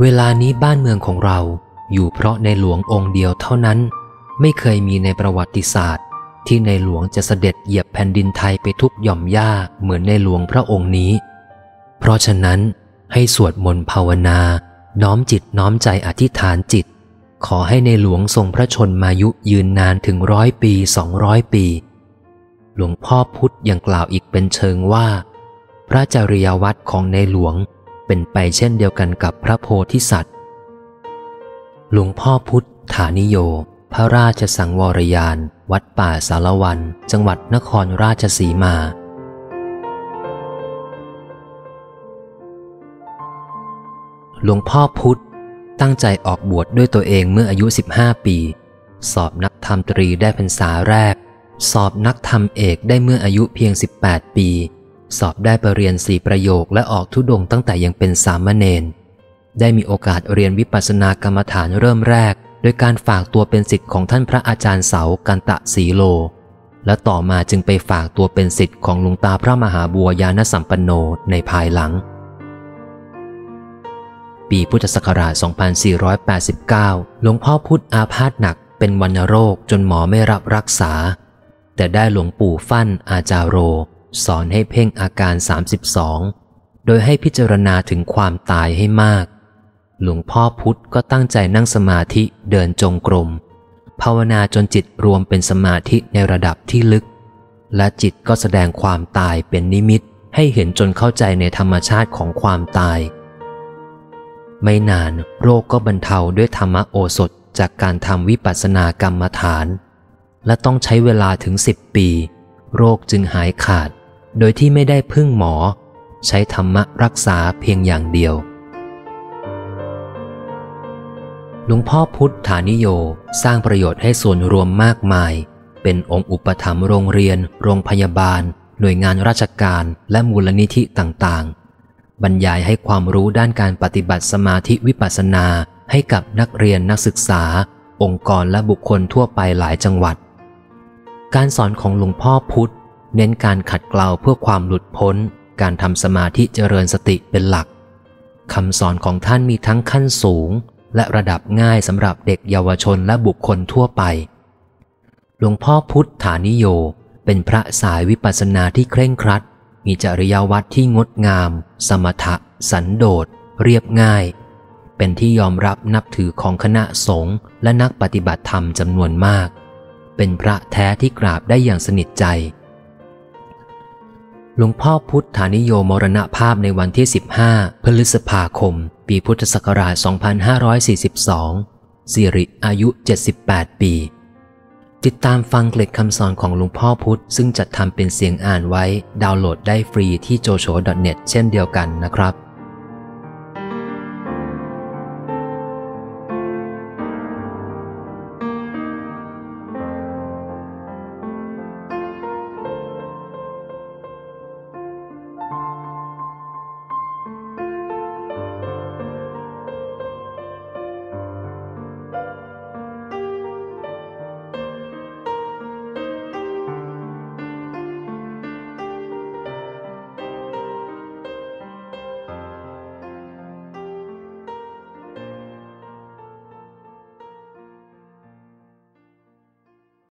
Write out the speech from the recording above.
เวลานี้บ้านเมืองของเราอยู่เพราะในหลวงองค์เดียวเท่านั้น ไม่เคยมีในประวัติศาสตร์ ที่ในหลวงจะเสด็จเหยียบแผ่นดินไทยไปทุกหย่อมหญ้าเหมือนในหลวงพระองค์นี้ เพราะฉะนั้นให้สวดมนต์ภาวนา น้อมจิตน้อมใจอธิษฐานจิต ขอให้ในหลวงทรงพระชนมายุยืนนานถึงร้อยปีสองร้อยปี หลวงพ่อพุธยังกล่าวอีกเป็นเชิงว่า พระจริยวัตรของในหลวง เป็นไปเช่นเดียวกันกับพระโพธิสัตว์ หลวงพ่อพุทธานิโย พระราชสังวรยาน วัดป่าสารวัน จังหวัดนครราชสีมา หลวงพ่อพุทธตั้งใจออกบวชดด้วยตัวเองเมื่ออายุ 15 ปี สอบนักธรรมตรีได้พรรษาแรก สอบนักธรรมเอกได้เมื่ออายุเพียง 18 ปี สอบได้ไปเรียนสี่ประโยคและออกทุดงตั้งแต่ยังเป็นสามเณรได้มีโอกาสเรียนวิปัสสนากรรมฐานเริ่มแรก โดยการฝากตัวเป็นสิทธิ์ของท่านพระอาจารย์เสากันตะสีโล และต่อมาจึงไปฝากตัวเป็นสิทธิ์ของหลวงตาพระมหาบัวยานสัมปันโนในภายหลัง ปีพุทธศักราช 2489 หลวงพ่อพุธอาพาธหนักเป็นวัณโรคจนหมอไม่รับรักษา แต่ได้หลวงปู่ฟั่นอาจารโร สอนให้เพ่งอาการ 32 โดยให้พิจารณาถึงความตายให้มาก หลวงพ่อพุธก็ตั้งใจนั่งสมาธิเดินจงกรม ภาวนาจนจิตรวมเป็นสมาธิในระดับที่ลึก และจิตก็แสดงความตายเป็นนิมิตให้เห็นจนเข้าใจในธรรมชาติของความตาย ไม่นานโรคก็บรรเทาด้วยธรรมโอสถจากการทำวิปัสสนากรรมฐาน และต้องใช้เวลาถึงสิบปี โรคจึงหายขาด โดยที่ไม่ได้พึ่งหมอ ใช้ธรรมะรักษาเพียงอย่างเดียว หลวงพ่อพุทธานิโยสร้างประโยชน์ให้ส่วนรวมมากมาย เป็นองค์อุปถัมภ์โรงเรียน โรงพยาบาล หน่วยงานราชการและมูลนิธิต่างๆ บรรยายให้ความรู้ด้านการปฏิบัติสมาธิวิปัสสนาให้กับนักเรียนนักศึกษา องค์กรและบุคคลทั่วไปหลายจังหวัด การสอนของหลวงพ่อพุธ เน้นการขัดเกลาเพื่อความหลุดพ้น การทำสมาธิเจริญสติเป็นหลักคำสอนของท่านมีทั้งขั้นสูง และระดับง่ายสำหรับเด็กเยาวชนและบุคคลทั่วไป หลวงพ่อพุทธานิโย เป็นพระสายวิปัสสนาที่เคร่งครัด มีจริยวัตรที่งดงาม สมถะ สันโดษ เรียบง่าย เป็นที่ยอมรับนับถือของคณะสงฆ์และนักปฏิบัติธรรมจำนวนมาก เป็นพระแท้ที่กราบได้อย่างสนิทใจ หลวงพ่อพุทธานิโยมรณภาพในวันที่ 15 พฤษภาคม ปีพุทธศักราช 2542 สิริอายุ 78 ปี ติดตามฟังเกล็ดคำสอนของหลวงพ่อพุธซึ่งจัดทำเป็นเสียงอ่านไว้ ดาวน์โหลดได้ฟรีที่ joshua.net เช่นเดียวกันนะครับ